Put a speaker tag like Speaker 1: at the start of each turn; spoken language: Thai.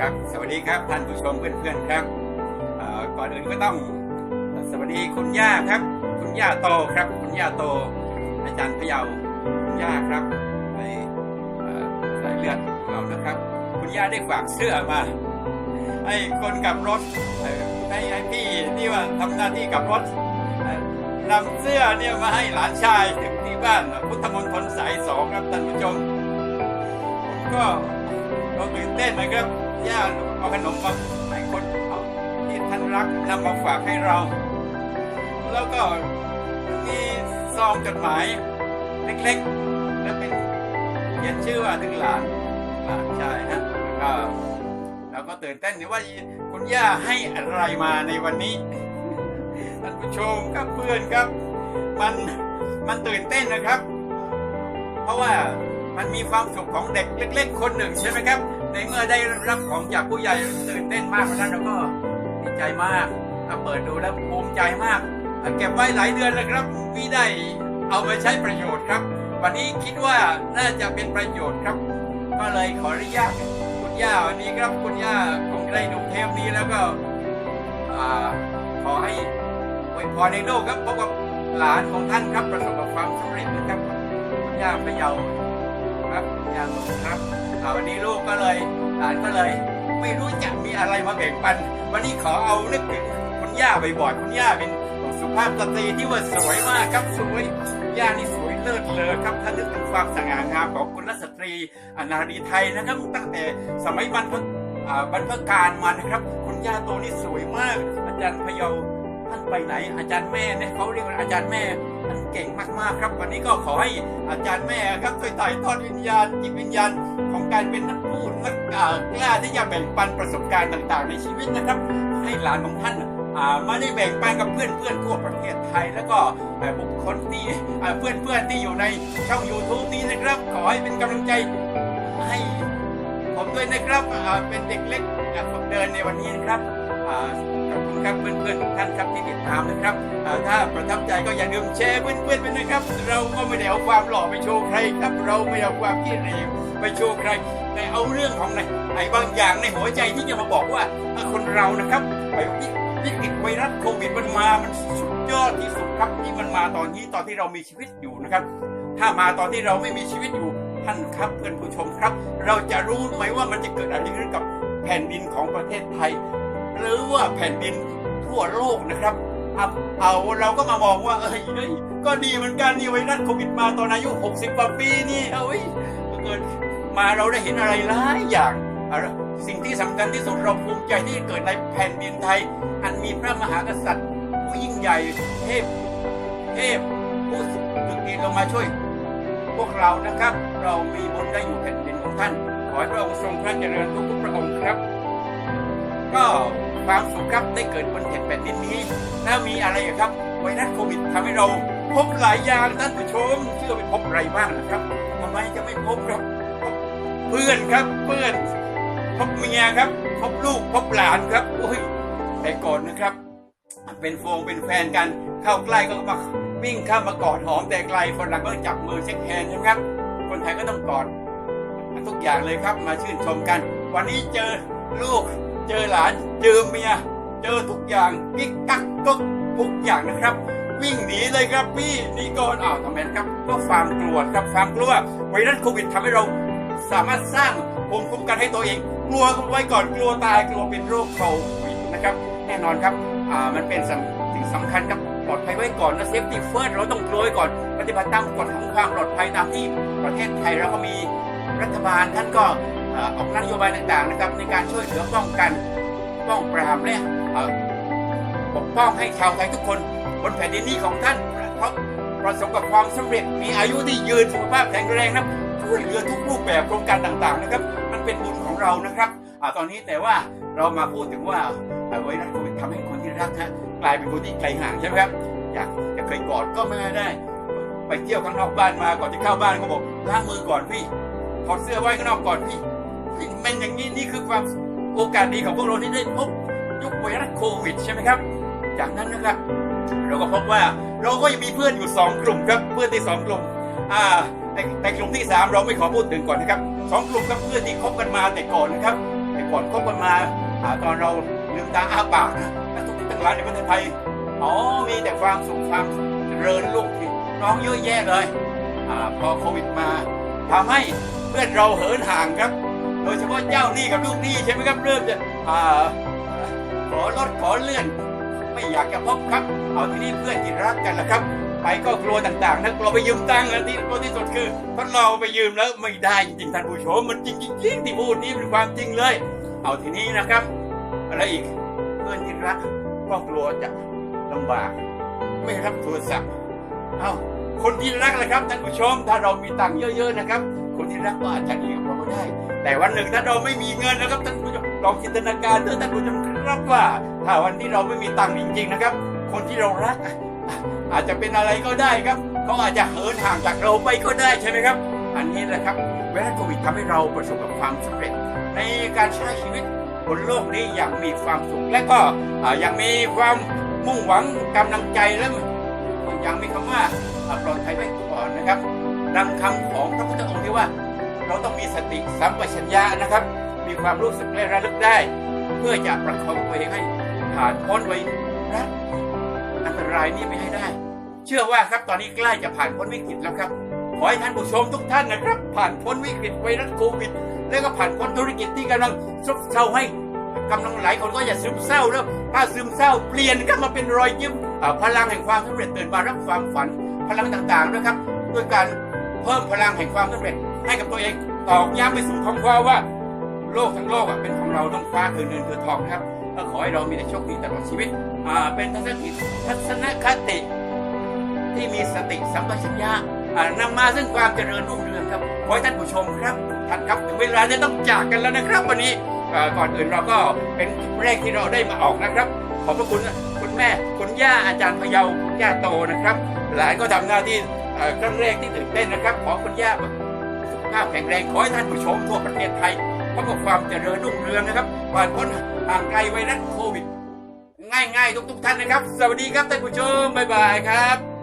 Speaker 1: ครับสวัสดีครับท่านผู้ชมเพื่อนๆครับก่อนอื่นก็ต้องสวัสดีคุณย่าครับ คุณย่าโตครับ คุณย่าโต อาจารย์พยาคุณย่าครับในสายเลือดของเรานะครับ คุณย่าได้ฝากเสื้อมาให้คนขับรถให้ให้พี่ที่ว่าทำหน้าที่ขับรถนำเสื้อเนี่ยมาให้หลานชายถึงที่บ้านพุทธมณฑลสายสองครับท่านผู้ชมก็ก็ตื่นเต้นนะครับ ย่าเอาขนมมาให้คนเอาที่ท่านรักนำมาฝากให้เรา แล้วก็มีซองจดหมายเล็กๆ แล้วเป็นเขียนชื่อว่าถึงหลานหลานชายนะแล้วก็เราก็ตื่นเต้นว่าคุณย่าให้อะไรมาในวันนี้ท่านผู้ชมครับเพื่อนครับ มันมันตื่นเต้นนะครับ เพราะว่ามันมีความสุขของเด็กเล็ก ๆ คนหนึ่งใช่ไหมครับ ในเมื่อได้รับของจากผู้ใหญ่ตื่นเต้นมากเพราะนั้นเราก็ดีใจมากเปิดดูแล้วภูมิใจมากเก็บไว้หลายเดือนแล้วครับไม่ได้เอามาใช้ประโยชน์ครับ วันนี้คิดว่าน่าจะเป็นประโยชน์ครับ ก็เลยขออนุญาตคุณย่าวันนี้ครับคุณย่าคงได้ดูเทปนี้แล้วก็ขอให้อวยพรในโลกครับพบกับหลานของท่านครับประสบกับความสำเร็จนะครับคุณย่าพะเยาครับย่างครับ อ่าวันนี้ลูกก็เลยหลานก็เลย ไม่รู้จะมีอะไรมาแบ่งปัน วันนี้ขอเอานึกถึงคุณย่าบ่อยๆคุณย่าเป็นสุภาพสตรีที่ว่าสวยมากครับสวยย่านี่สวยเลิศเลยครับถ้านึกถึงความสง่างามของคุณรัสตรีอนารีไทยนะครับตั้งแต่สมัยบรรพบรรพการมานะครับ คุณย่าโตนี่สวยมาก อาจารย์พยาท่านไปไหน อาจารย์แม่เนี่ยเขาเรียกว่าอาจารย์แม่ เก่งมากๆครับ วันนี้ก็ขอให้อาจารย์แม่ครับช่วยถ่ายทอดวิญญาณจิตวิญญาณของการเป็นนักพูดนักกล้าที่จะแบ่งปันประสบการณ์ต่าง ๆ ในชีวิตนะครับ ให้หลานของท่านมาได้แบ่งปันกับเพื่อนๆทั่วประเทศไทย แล้วก็บุคคลที่อ่าเพื่อนๆที่อยู่ในช่อง YouTube นี้นะครับ ขอให้เป็นกำลังใจให้ผมด้วยนะครับเป็นเด็กเล็กฝึกเดินในวันนี้นะครับ คุณครับเพื่อนๆทุกท่านครับที่ติดตามนะครับถ้าประทับใจก็อย่าลืมแชร์เพื่อนๆไปนะครับ เราก็ไม่ได้เอาความหล่อไปโชว์ใครครับ เราไม่เอาความขี้เร่ไปโชว์ใคร แต่เอาเรื่องของในไอ้บางอย่างในหัวใจที่จะมาบอกว่าคนเรานะครับไปวิวิกฤตไวรัสโควิดมันมา มันสุดยอดที่สุดครับที่มันมาตอนนี้ตอนที่เรามีชีวิตอยู่นะครับ ถ้ามาตอนที่เราไม่มีชีวิตอยู่ท่านครับเพื่อนผู้ชมครับ เราจะรู้ไหมว่ามันจะเกิดอะไรขึ้นกับแผ่นดินของประเทศไทย หรือว่าแผ่นดินทั่วโลกนะครับเอาเราก็มามองว่าเอ้ยก็ดีเหมือนกันนี่ไวรัสโควิดมาตอนอายุ 60กว่าปีนี่เอ้ยเกิดมาเราได้เห็นอะไรหลายอย่างสิ่งที่สำคัญที่สุดเราภูมิใจที่เกิดในแผ่นดินไทย อันมีพระมหากษัตริย์ ผู้ยิ่งใหญ่เทพเทพผู้สุดดีลงมาช่วย พวกเรานะครับ เรามีบุญได้อยู่แผ่นดินของท่าน ขอให้พระองค์ทรงพระเจริญทุกๆพระองค์ครับ ก็ ความสุขครับได้เกิดบนแผ่นดินนี้แล้วมีอะไรครับไวรัสโควิดทำให้เราพบหลายอย่างท่านผู้ชมเชื่อไปพบอะไรบ้างนะครับทำไมจะไม่พบครับ เพื่อนครับเพื่อน พบเมียครับ พบลูกพบหลานครับโอ้ยแต่ก่อนนะครับ เป็นโฟงเป็นแฟนกันเข้าใกล้ก็มาวิ่งเข้ามากอดหอมแต่ไกลฝรั่งก็จับมือเช็คแฮนด์ใช่ไหมครับ คนไทยก็ต้องกอดทุกอย่างเลยครับมาชื่นชมกัน วันนี้เจอลูก เจอหลาน เจอเมีย เจอทุกอย่างกิ๊กกักก็ทุกอย่างนะครับ วิ่งหนีเลยครับพี่นี่ก่อนอ้าวทำไมครับ ก็ความกลัวครับความกลัวไวรัสโควิดทำให้เราสามารถสร้างภูมิคุ้มกันให้ตัวเอง กลัวไว้ก่อนกลัวตายกลัวเป็นโรคโควิดนะครับ แน่นอนครับอ่ามันเป็นสิ่งสิ่งสำคัญครับปลอดภัยไว้ก่อนนะเซฟตี้เฟิร์สเราต้องกลัวไว้ก่อน ปฏิบัติตามกฎของความปลอดภัยตามที่ประเทศไทยเราก็มีรัฐบาลท่านก็ ออกนโยบายต่างๆนะครับ ในการช่วยเหลือป้องกันป้องปรามเนี่ยปกป้องให้ชาวไทยทุกคนบนแผ่นดินนี้ของท่านเพราะประสบกับความสำเร็จมีอายุที่ยืนสุขภาพแข็งแรงนะช่วยเหลือทุกรูปแบบโครงการต่างๆนะครับ มันเป็นบุญของเรานะครับอตอนนี้แต่ว่าเรามาพูดถึงว่าเอ่อไวรัสโควิดทำให้คนที่รักฮะกลายเป็นคนที่ไกลห่างใช่ไหมครับอยากจะเคยกอดก็ไม่ได้ ไปเที่ยวข้างนอกบ้านมาก่อนที่เข้าบ้านก็บอกล้างมือก่อนพี่ถอดเสื้อไว้ข้างนอกก่อนพี่ เป็นอย่างนี้นี่คือความโอกาสดีของพวกเราที่ได้พบยุคไวรัสโควิดใช่ไหมครับ จากนั้นนะครับ เราก็พบว่าเราก็ยังมีเพื่อนอยู่สองกลุ่มครับเพื่อนที่สองกลุ่มอ่าแต่แต่กลุ่มที่สามเราไม่ขอพูดถึงก่อนนะครับสองกลุ่มครับเพื่อนที่คบกันมาแต่ก่อนนะครับ แต่ก่อนคบกันมาอตอนเราลืมตาอ้าปากนะนักธุรกิจต่างหลายในประเทศไทยอ๋อมีแต่ความสุขความเจริญลูกที่น้องเยอะแยะเลยอพอโควิดมาทำให้เพื่อนเราเหินห่างครับ โดยเฉพาะเจ้าหนี้กับลูกหนี้ใช่ไหมครับเริ่มจะอ่าขอลดขอเลื่อน ไม่อยากจะพบครับ เอาที่นี่เพื่อนที่รักกันนะครับ ไปก็กลัวต่างๆนะกลัวไปยืมตังค์อันที่กลัวที่สุดคือทดลองไปยืมแล้วไม่ได้จริงๆท่านผู้ชมมันจริงจริงๆที่พูดนี้เป็นความจริงเลย เอาทีนี้นะครับ อะไรอีกเพื่อนที่รักก็กลัวจะลำบาก ไม่รับโทรศัพท์เอาคนที่รักแหละครับท่านผู้ชมถ้าเรามีตังค์เยอะ ๆนะครับ คนที่รักก็อาจจะดีกับเราได้ แต่วันหนึ่งถ้าเราไม่มีเงินนะครับท่านผู้ชมลองจินตนาการด้วยท่านผู้ชมครับว่า ถ้าวันที่เราไม่มีตังค์จริง ๆ นะครับ คนที่เรารัก อาจจะเป็นอะไรก็ได้ครับเขาอาจจะเหินห่างจากเราไปก็ได้ใช่ไหมครับ อันนี้แหละครับไวรัสโควิดทำให้เราประสบกับความสำเร็จ ในการใช้ชีวิตบนโลกนี้อย่างมีความสุขและก็ยังมีความมุ่งหวังกำลังใจและยังมีคำว่าอ่าปลอดภัยไว้ก่อนนะครับดังคำของพระพุทธองค์ที่ว่า เราต้องมีสติสัมปชัญญะนะครับ มีความรู้สึกและระลึกได้ เพื่อจะประคองตัวเองให้ผ่านพ้นไว้รัฐอันตรายนี้ไปให้ได้ เชื่อว่าครับตอนนี้ใกล้จะผ่านพ้นวิกฤตแล้วครับ ขอให้ท่านผู้ชมทุกท่านนะครับ ผ่านพ้นวิกฤตไวรัสโควิด แล้วก็ผ่านพ้นธุรกิจที่กำลังซบเซาให้กำลังหลายคนก็อย่าซึมเศร้าแล้วถ้าซึมเศร้าเปลี่ยนกันมาเป็นรอยยิ้มพลังแห่งความสำเร็จตื่นมารับความฝัน พลังต่างๆนะครับ ด้วยการเพิ่มพลังแห่งความสำเร็จ ให้กับตัวเองตอกย้ำไปสู่ท้องฟ้าว่าโลกทั้งโลกอะเป็นของเราต้องฟ้าคือเงินคือทองนะครับก็ขอให้เรามีแต่โชคดีตลอดชีวิตอ่าเป็นทัศนคติทัศนคติที่มีสติสัมปชัญญะนำมาซึ่งความเจริญรุ่งเรืองครับขอให้ท่านผู้ชมครับท่านครับถึงเวลาจะต้องจากกันแล้วนะครับ วันนี้ก่อนอื่นเราก็เป็นแรกที่เราได้มาออกนะครับ ขอบพระคุณคุณแม่คุณย่าอาจารย์พยาคุณย่าโตนะครับ หลานก็ทำหน้าที่ครั้งแรกที่ตื่นเต้นนะครับ ขอคุณย่าาพแข็งแรงขอให้ท่านผู้ชมทั่วประเทศไทยพบกับความเจริญรุ่งเรืองนะครับผ่านพ้นห่างไกลไวรัสโควิด ง่ายๆ ทุกๆท่านนะครับ สวัสดีครับท่านผู้ชมบ๊ายบายครับ